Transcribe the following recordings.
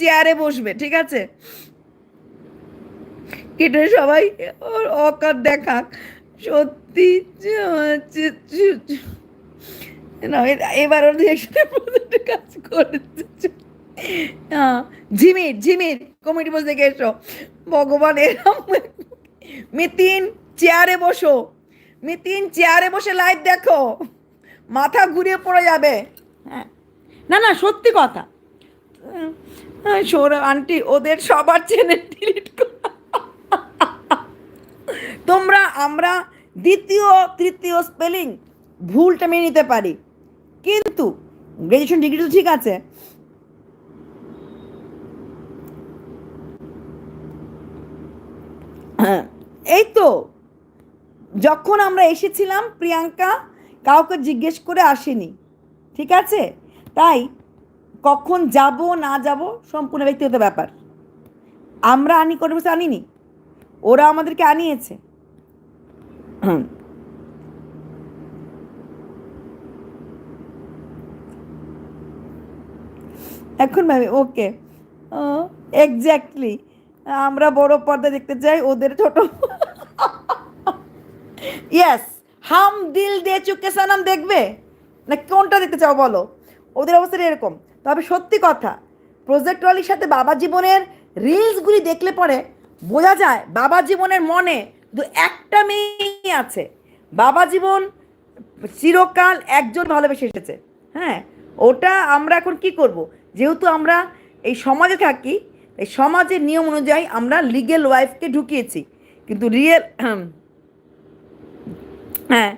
চেয়ারে বসবে, ঠিক আছে? কেটে সবাই ওর অকার দেখাক। সত্যি এবার ওর কাজ করেছে ঝিমির ঝিমির, কমিটি বসে দেখে এসো। ভগবান, এরম মিতিন, চেয়ারে বসো। মিতিন, চেয়ারে বসে লাইভ দেখো। মাথা ঘুরিয়ে পড়ে যাবে। হ্যাঁ। না না, সত্যি কথা। সৌরভ, আন্টি, ওদের সবার চ্যানেল ডিলিট তোমরা, আমরা দ্বিতীয়, তৃতীয় স্পেলিং ভুলটা মেনে নিতে পারি। কিন্তু গ্র্যাজুয়েশন ডিগ্রি তো ঠিক আছে। হ্যাঁ এই তো। যখন আমরা এসেছিলাম, প্রিয়াঙ্কা কাউকে জিজ্ঞেস করে আসেনি। ঠিক আছে? তাই কখন যাব, না যাব, সম্পূর্ণ ব্যক্তিগত ব্যাপার। আমরা আনি বসে আনিনি। ওরা আমাদেরকে আনিয়েছে। এখন ম্যাম ওকে এক্স্যাক্টলি আমরা বড় পর্দা দেখতে চাই ওদের ছোট। ইয়েস হাম দিল দে চুকে সানাম দেখবে? না কোনটা দেখতে চাও বলো? ওদের অবস্থা এরকম। তবে সত্যি কথা প্রজেক্ট সাথে বাবা জীবনের রিলসগুলি দেখলে পরে বোঝা যায় বাবা জীবনের মনে দু একটা মেয়ে আছে। বাবা জীবন চিরকাল একজন ভালোবেসে এসেছে। হ্যাঁ ওটা আমরা এখন কি করব? যেহেতু আমরা এই সমাজে থাকি, এই সমাজের নিয়ম অনুযায়ী আমরা লিগেল ওয়াইফকে ঢুকিয়েছি। কিন্তু রিয়েল হ্যাঁ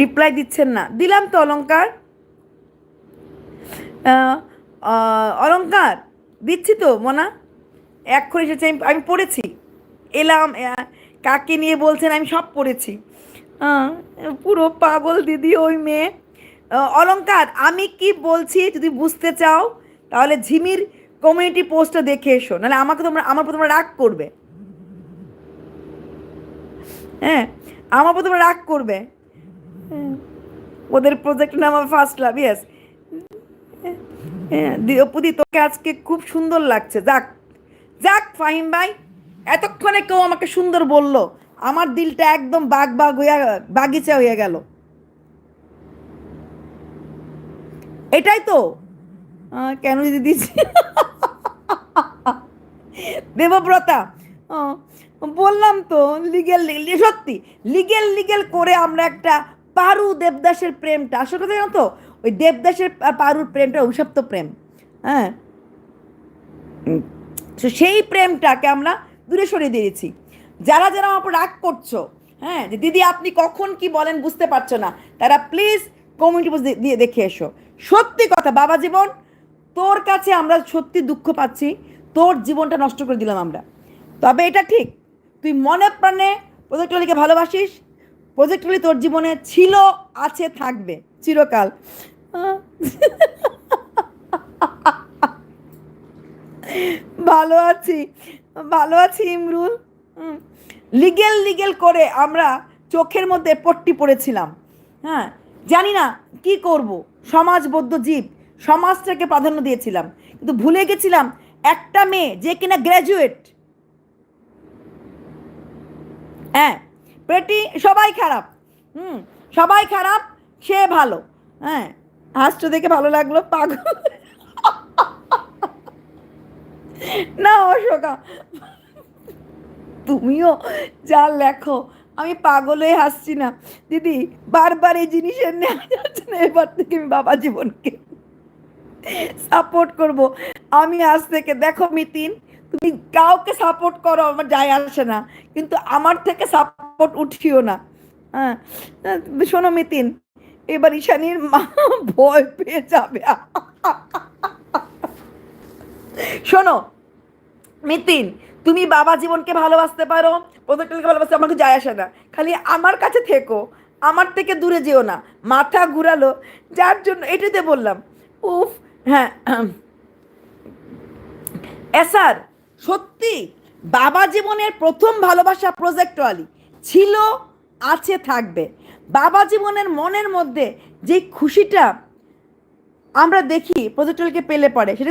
রিপ্লাই দিচ্ছেন না। দিলাম তো অলঙ্কার অলঙ্কার দিচ্ছি তো মনা। এক্ষুনি এসেছে আমি আমি পড়েছি। এলাম কাকে নিয়ে বলছেন আমি সব পড়েছি। পুরো পাগল দিদি ওই মেয়ে। অলঙ্কার আমি কি বলছি যদি বুঝতে চাও তাহলে ঝিমির কমিউনিটি পোস্টটা দেখে এসো। নাহলে আমাকে তোমরা আমার প্রথমে রাগ করবে। হ্যাঁ আমার প্রথমে রাগ করবে। হ্যাঁ, ওদের প্রজেক্টের নাম আমার ফার্স্ট লাভ ইয়েস দ্রৌপদী, তোকে আজকে খুব সুন্দর লাগছে। যাক যাক, ফাহিম ভাই, এতক্ষণে কেউ আমাকে সুন্দর বলল। আমার দিলটা একদম বাগ বাগ হয়ে বাগিচা হয়ে গেল। এটাই তো? কেন দিদি দেবব্রতা বললাম তো লিগেল সত্যি লিগেল লিগেল করে আমরা একটা পারু দেবদাসের প্রেমটা। আসলে জানো তো ওই দেবদাসের পারুর প্রেমটা, অভিশপ্ত প্রেম হ্যাঁ? তো সেই প্রেমটাকে আমরা দূরে সরিয়ে দিয়েছি যারা যারা আমার রাগ করছ হ্যাঁ যে দিদি আপনি কখন কি বলেন বুঝতে পারছ না, তারা প্লিজ কমিউনিটি দিয়ে দেখে এসো। সত্যি কথা, বাবা জীবন, তোর কাছে আমরা সত্যি দুঃখ পাচ্ছি, তোর জীবনটা নষ্ট করে দিলাম আমরা। তবে এটা ঠিক, তুই মনে প্রাণে প্রজেক্টলিকে ভালোবাসিস প্রজেক্টলি তোর জীবনে ছিল, আছে, থাকবে, চিরকাল। ভালো আছি ভালো আছি ইমরুল। লিগেল লিগেল করে আমরা চোখের মধ্যে পট্টি পড়েছিলাম হ্যাঁ জানি না কি করব। সমাজবদ্ধ জীব, সমাজটাকে প্রাধান্য দিয়েছিলাম। কিন্তু ভুলে গেছিলাম, একটা মেয়ে যে কিনা গ্র্যাজুয়েট হ্যাঁ পেটি সবাই খারাপ। হুম, সবাই খারাপ, সে ভালো। হ্যাঁ হাসটা দেখে ভালো লাগল, পাগল। না, অশোকা। তুমিও যা লেখো, আমি পাগল হয়ে হাসছি না। দিদি, বারবার এই জিনিসের নেওয়া না, এবার থেকে আমি বাবা জীবনকে সাপোর্ট করব। আমি আজ থেকে, দেখো মিতিন তুমি কাউকে সাপোর্ট করো, আমার যায় আসে না। কিন্তু আমার থেকে সাপোর্ট উঠিও না। হ্যাঁ শোনো মিতিন, এবার ঈশানীর মা ভয় পেয়ে যাবে। শোনো, মিতিন, তুমি বাবা জীবনকে ভালোবাসতে পারো, প্রত্যেকটাকে ভালোবাসতে, আমাকে যায় আসে না। খালি আমার কাছে থেকো, আমার থেকে দূরে যেও না। মাথা ঘুরালো, যার জন্য এটাতে বললাম। উফ হ্যাঁ এসার সত্যি, বাবা জীবনের প্রথম ভালোবাসা প্রজেক্ট ছিল, আছে, থাকবে। বাবা জীবনের মনের মধ্যে যে খুশিটা আমরা দেখি প্রজেক্ট পেলে পড়ে সেটা